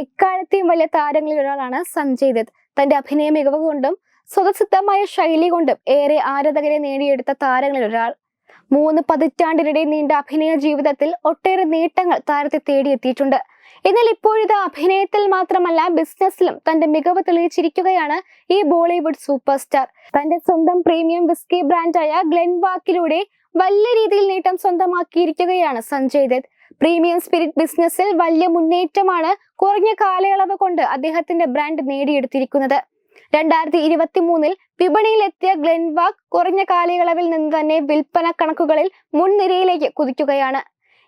എക്കാലത്തെയും വലിയ താരങ്ങളിൽ ഒരാളാണ് സഞ്ജയ് ദത്ത്. തന്റെ അഭിനയ മികവ് കൊണ്ടും സ്വതസിദ്ധമായ ശൈലി കൊണ്ടും ഏറെ ആരാധകരെ നേടിയെടുത്ത താരങ്ങളിൽ ഒരാൾ. മൂന്ന് പതിറ്റാണ്ടിനിടെ നീണ്ട അഭിനയ ജീവിതത്തിൽ ഒട്ടേറെ നേട്ടങ്ങൾ താരത്തെ തേടിയെത്തിയിട്ടുണ്ട്. എന്നാൽ ഇപ്പോഴിത് അഭിനയത്തിൽ മാത്രമല്ല ബിസിനസ്സിലും തന്റെ മികവ് തെളിയിച്ചിരിക്കുകയാണ് ഈ ബോളിവുഡ് സൂപ്പർ സ്റ്റാർ തന്റെ സ്വന്തം പ്രീമിയം വിസ്കി ബ്രാൻഡായ ഗ്ലെൻവാക്കിലൂടെ വലിയ രീതിയിൽ നേട്ടം സ്വന്തമാക്കിയിരിക്കുകയാണ് സഞ്ജയ് ദത്ത്. പ്രീമിയം സ്പിരിറ്റ് ബിസിനസ്സിൽ വലിയ മുന്നേറ്റമാണ് കുറഞ്ഞ കാലയളവ് കൊണ്ട് അദ്ദേഹത്തിന്റെ ബ്രാൻഡ് നേടിയെടുത്തിരിക്കുന്നത്. രണ്ടായിരത്തി ഇരുപത്തി മൂന്നിൽ വിപണിയിലെത്തിയ ഗ്ലെൻവാക്ക് കുറഞ്ഞ കാലയളവിൽ നിന്ന് തന്നെ വിൽപ്പന കണക്കുകളിൽ മുൻനിരയിലേക്ക് കുതിക്കുകയാണ്.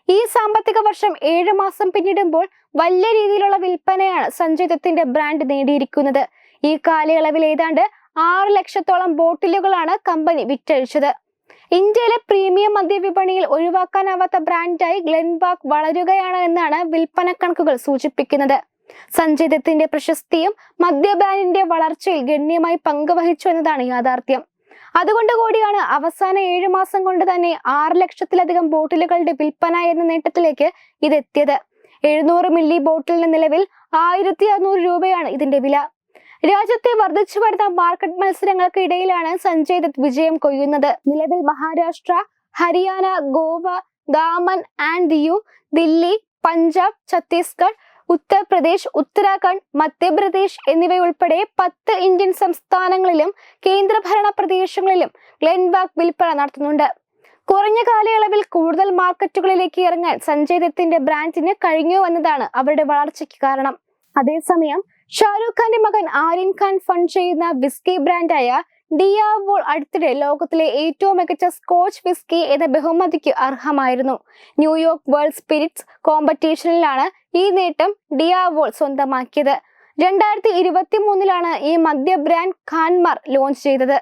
ഈ സാമ്പത്തിക വർഷം ഏഴ് മാസം പിന്നിടുമ്പോൾ വലിയ രീതിയിലുള്ള വിൽപ്പനയാണ് സഞ്ജയ് ദത്തിന്റെ ബ്രാൻഡ് നേടിയിരിക്കുന്നത്. ഈ കാലയളവിൽ ഏതാണ്ട് ആറ് ലക്ഷത്തോളം ബോട്ടിലുകളാണ് കമ്പനി വിറ്റഴിച്ചത്. ഇന്ത്യയിലെ പ്രീമിയം മദ്യവിപണിയിൽ ഒഴിവാക്കാനാവാത്ത ബ്രാൻഡായി ഗ്ലെൻബാക്ക് വളരുകയാണ് എന്നാണ് വിൽപ്പന കണക്കുകൾ സൂചിപ്പിക്കുന്നത്. സഞ്ജയ് പ്രശസ്തിയും മദ്യ ബ്രാൻഡിന്റെ വളർച്ചയിൽ ഗണ്യമായി പങ്കുവഹിച്ചു എന്നതാണ് യാഥാർത്ഥ്യം. അതുകൊണ്ട് കൂടിയാണ് അവസാന ഏഴു മാസം കൊണ്ട് തന്നെ ആറ് ലക്ഷത്തിലധികം ബോട്ടിലുകളുടെ വിൽപ്പന എന്ന നേട്ടത്തിലേക്ക് ഇതെത്തിയത്. എഴുന്നൂറ് മില്ലി ബോട്ടിലിന് നിലവിൽ ആയിരത്തി അറുന്നൂറ് രൂപയാണ് ഇതിന്റെ വില. രാജ്യത്തെ വർദ്ധിച്ചു വരുന്ന മാർക്കറ്റ് മത്സരങ്ങൾക്ക് ഇടയിലാണ് സഞ്ജയ് ദത്ത് വിജയം കൊയ്യുന്നത്. നിലവിൽ മഹാരാഷ്ട്ര ഹരിയാന ഗോവ ദാമൻ ആൻഡ് ദിയു ദില്ലി പഞ്ചാബ് ഛത്തീസ്ഗഡ് ഉത്തർപ്രദേശ് ഉത്തരാഖണ്ഡ് മധ്യപ്രദേശ് എന്നിവയുൾപ്പെടെ പത്ത് ഇന്ത്യൻ സംസ്ഥാനങ്ങളിലും കേന്ദ്രഭരണ പ്രദേശങ്ങളിലും ഗ്ലെൻബാക്ക് വിൽപ്പന നടത്തുന്നുണ്ട്. കുറഞ്ഞ കാലയളവിൽ കൂടുതൽ മാർക്കറ്റുകളിലേക്ക് ഇറങ്ങാൻ സഞ്ജയ് ദത്തിന്റെ ബ്രാൻഡിന് കഴിഞ്ഞു എന്നതാണ് അവരുടെ വളർച്ചയ്ക്ക് കാരണം. അതേസമയം ഷാരൂഖ് ഖാന്റെ മകൻ ആര്യൻ ഖാൻ ഫണ്ട് ചെയ്യുന്ന വിസ്കി ബ്രാൻഡായ ഡിയാവോൾ അടുത്തിടെ ലോകത്തിലെ ഏറ്റവും മികച്ച സ്കോച്ച് വിസ്കി എന്ന ബഹുമതിക്ക് അർഹമായിരുന്നു. ന്യൂയോർക്ക് വേൾഡ് സ്പിരിറ്റ്സ് കോമ്പറ്റീഷനിലാണ് ഈ നേട്ടം ഡിയാവോൾ സ്വന്തമാക്കിയത്. രണ്ടായിരത്തി ഇരുപത്തി മൂന്നിലാണ് ഈ മദ്യ ബ്രാൻഡ് ഖാൻമാർ ലോഞ്ച് ചെയ്തത്.